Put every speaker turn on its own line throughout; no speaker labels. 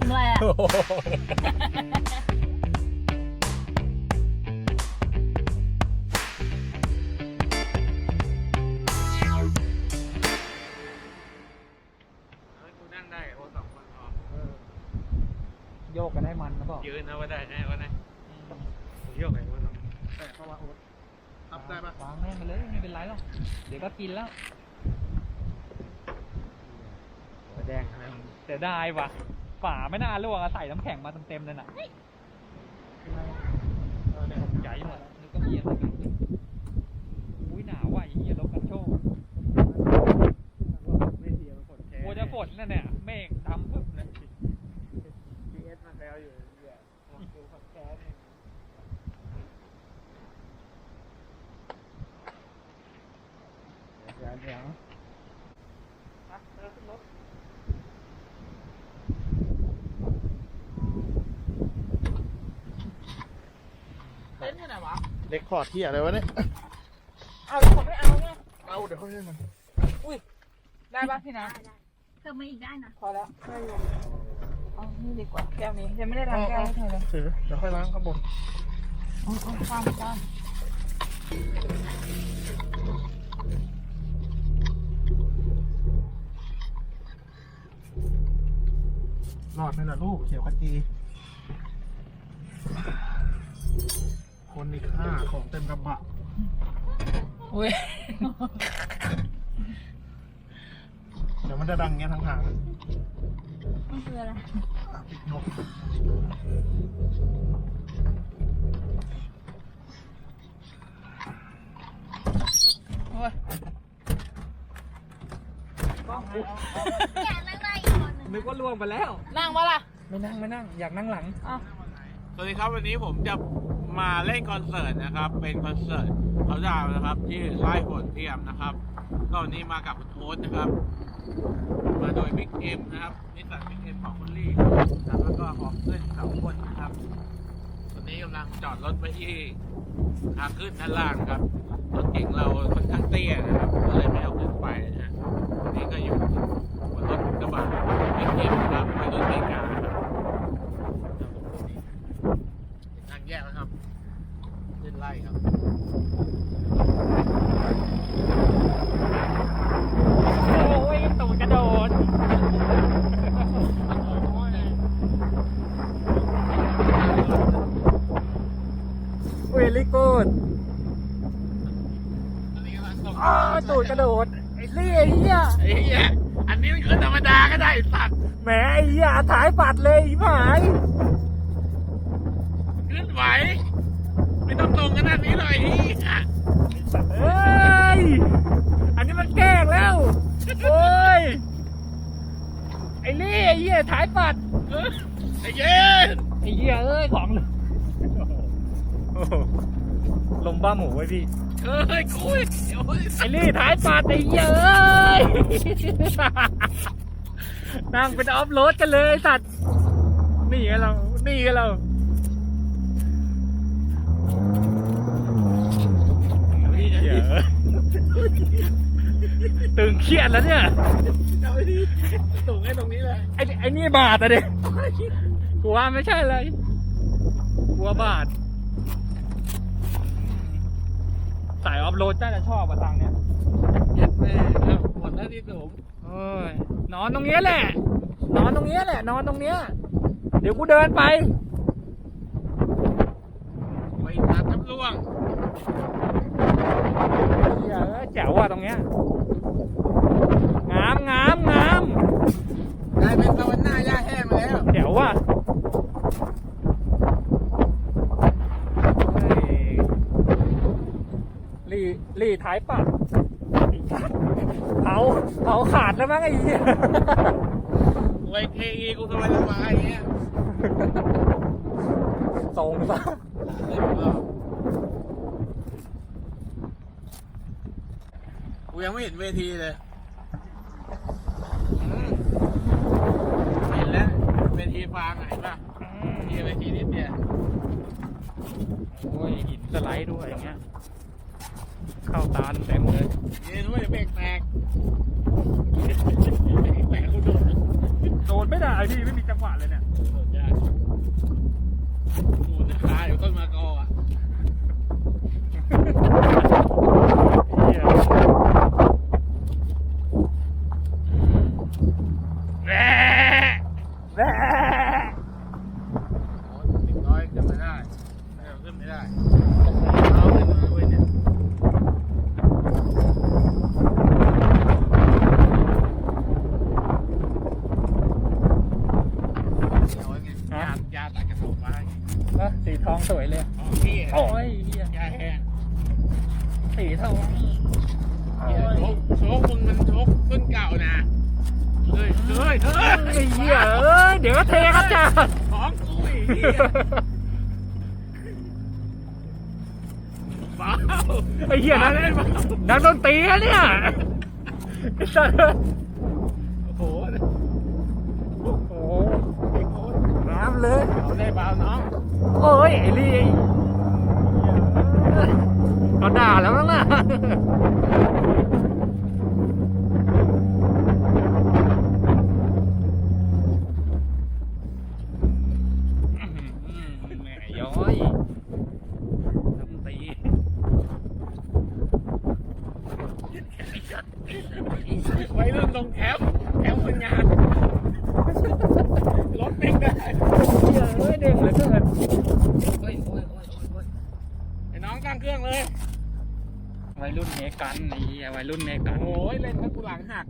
อะไรอะ
กูนั่งได้โอ้สองคนพอ
โยกกันให้มันนะบอก
ยืนนะว่าได้นะว่าได้ผมโยกไงว่าสอง
แต่เข้ามาโอ๊ต ทับได้ปะวางแม่งไปเลยไม่เป็นไรหรอก เดี๋ยวก็กินแล้ว
หัวแดงนะ
เสียดายว่ะ ฝาไม่น่าลวกอะใส่น้ำแข็งมาเต็มๆเลยน่ะเออเนี่ยใหญ่หมดนึกก็มีอะไรกันอุ้ยหนาวว่ะไอ้เหี้ยรถกันโชก
ไม่เทียมฝนแค่
กลัวจะฝนนั่นเนี่ยเมฆดำปึ๊บเลย
พีเอสมันแล้วอยู่เนี่ยดูฝนแค่นี่
เดี๋ยวเดี๋ยวขึ้นรถ
เต้นที่ไหนวะ
เล็กคอร์ดที่อะไรวะเนี่ย
เอาแล้วผมไม่เอาไง
เอาเดี๋ยวเขาเล่นมัน
ได้ป่ะพี่นะ
เพิ่มมาอีกได้นะ
พอแล้วไม่อยู่เอานี่ดีกว่าแก้วนี้ยังไม่ได้ล้างแก้วให้เธอเลย
ถือเดี๋ยวค่อยล้างข้างบน
เอาเอาความความ
รอดไหมล่ะลูกเขียวขจีคนนี่ฆ่าของเต็มกระบะ
อุ้ย
เดี๋ยวมันจะดังเงี้ยทั้งทาง
มันคืออะไร
อะปิดนก
โอ้ย
อยากนั่งได้อีกค นหนึ่ง
นึกว่าล่วงไปแล้ว
นั่งวะล่ะ
ไม่นั่งไม่นั่ง อยากนั่งหลัง
สวัสดีครับวันนี้ผมจะมาเล่นคอนเสิร์ตนะครับ เป็นคอนเสิร์ตเขาดาวน์นะครับ ที่ไร่ฝนเทียมนะครับก็วันนี้มากับคุณโอ๊ตนะครับ มาโดยบิ๊กเอ็มนะครับนิสสันบิ๊กเอ็มของคุณลี่นะครับแล้วก็ของเพื่อนสองคนนะครับวันนี้กำลังจอดรถไว้ที่ทางขึ้นด้านล่างครับรถเก่งเราค่อนข้างเตี้ยนะครับก็เลยไม่เอาขึ้นไปนะฮะวันนี้ก็อยู่บนรถกระบะบิ๊กเอ็มนะครับเป็นรถเมกาครับทาง แยกนะครับขึ้นไล่ครับ
โอ้ยตูดกระโดดเวลี่กูด
อันนี้กำลังส่ง
อ้าวตูดกระโดด ไอ้เลี่ยไอ้เหี้ย
ไอ้เหี้ยอันนี้มันคือธรรมดาก็ได้ไอ้สัตว์
แหมไอ้เหี้ยถ่ายปัดเลยไอ้หมาย
ขึ้นไหว ไม่ต้องตรงขนาดนี้หรอกไอ้เหี้ย
เฮ้ย อันนี้มันแกล้งแล้ว โอ้ย ไอ้เลี่ยไอ้เหี้ยถ่ายปัด
เออไอ้เย็น
ไอ้เหี้ยเอ้ยของลมบ้าหมูไว้พี่
เอ้ยคุยเดี๋ยว
ไอ้ลี่ท้ายปาดไอ้เหี้ยเอ้ย นั่งเป็นออฟโรดกันเลยไอ้สัตว์ นี่ไงเรา นี่ไงเรา เหี้ย ตึงเครียดแล้วเนี่ย
เอาไอ้นี่ตรงไอ้ตรงนี้เลย
ไอ้ไอ้นี่บาดอะเด็กกูว่าไม่ใช่เลยกลัวบาดสายออฟโรดน่าจะชอบอะตังเนี่ย
เย็ดแม่ครับหมดหน้าที่ผม
โอ้ยนอนตรงเนี้ยแหละ นอนตรงเนี้ยแหละ นอนตรงเนี้ย เดี๋ยวกูเดินไป
ไปตัดทับล่วง
เหี้ยเอ้ยแจ๋วว่ะตรงเนี้ย งามงามงาม
กลายเป็นตะวันหน้าย่าแห้งมาแล้ว
แจ๋วว่ะเฮ้ยรีรีท้ายปัดเผาเผาขาดแล้วมั้งไอ้เหี้ย
ไว้เคอีกูสบายสบายอย่างเงี้ย
ส่งซะ
เล่นเปล่า กูยังไม่เห็นเวทีเลยอืมเห็นแล้วเวทีฟางไหนป่ะที่เวทีนิดเดียว
โอ้ยหินสไลด์ด้วยอย่างเงี้ย เข้าตาเต็มเลย
เย็นว่าจะเบรกแตกเบรกแตกคุณโดด
โดนไม่ได้พี่ไม่มีจังหวะเลยเนี่ย
โดดยากดูนะคาอยู่ต้นมะกออะ
เหี้ย แหว่แหว่
โอ้ยสิบร้อยขึ้นไม่ได้ไม่เอาขึ้นไม่ได้เอาขึ้นมาเว้ยเนี่ยเอาไว้ไงยายาตัดกระสุนมาให้
เอ้อสีทองสวยเลย
อ๋อพี่
โอ้ยเหี้ย
ยาแห้ง
สีทอง
เหี้ยโชคโชคมึงมันโชคต้นเก่านะ เฮ้ยเฮ้ยเฮ้ย
ไอ้เหี้ยเอ้ยเดี๋ยวก็เทครับจ้า
ของกูไอ้เหี้ยเบา
ไอ้เหี้ยนั่นนักดนตรีอะเนี่ยไอ้สัส
โอ้โห
โอ้โห
ไอ้โค้ด
น้ำเลย
เอาได้เบาน้อง
โอ้ยไอ้ลี่ก็ด่าแล้วนั่นน่ะ เกินโอ้ยโอ้ยโอ้ยโอ้ยโอ้ย
ไอ้น้องตั้งเครื่องเลย
วัยรุ่นเมกันไอ้เหี้ยวัยรุ่นเมกัน
โอ้ยเล่นถ้ากูหลังหัก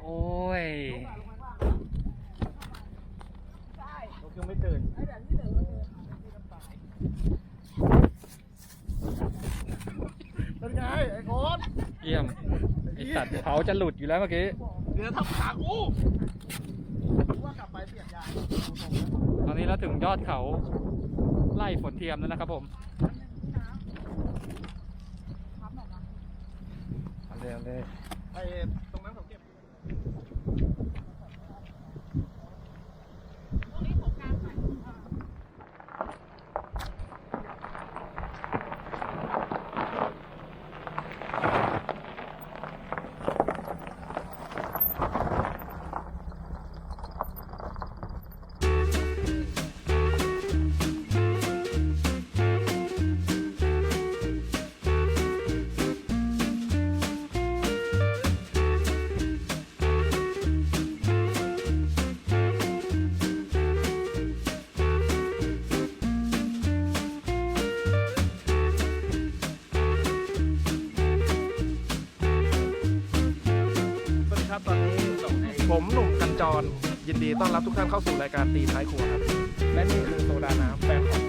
โอ้ย
ยังไม่ตื่น
เป็นไงไอ้โค้ด
เยี่ยมไอสัตว์เขาจะหลุดอยู่แล้วเมื่อกี้
เดี๋ยวทับขากู
ว่า กลับไปเปลี่ยนยาง
ตอนนี้เราถึงยอดเขาไล่ฝนเทียมแล้วนะครับผมเอาเลย
ตอนนี้ผมหนุ่มกันจร ยินดีต้อนรับทุกท่านเข้าสู่รายการตีท้ายครัวครับและนี่คือโซดาน้ำแฟนของ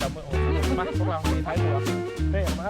ดัมเบอร์โอมาพวกเราตีท้ายครัวเฮ้ยมา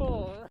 哦。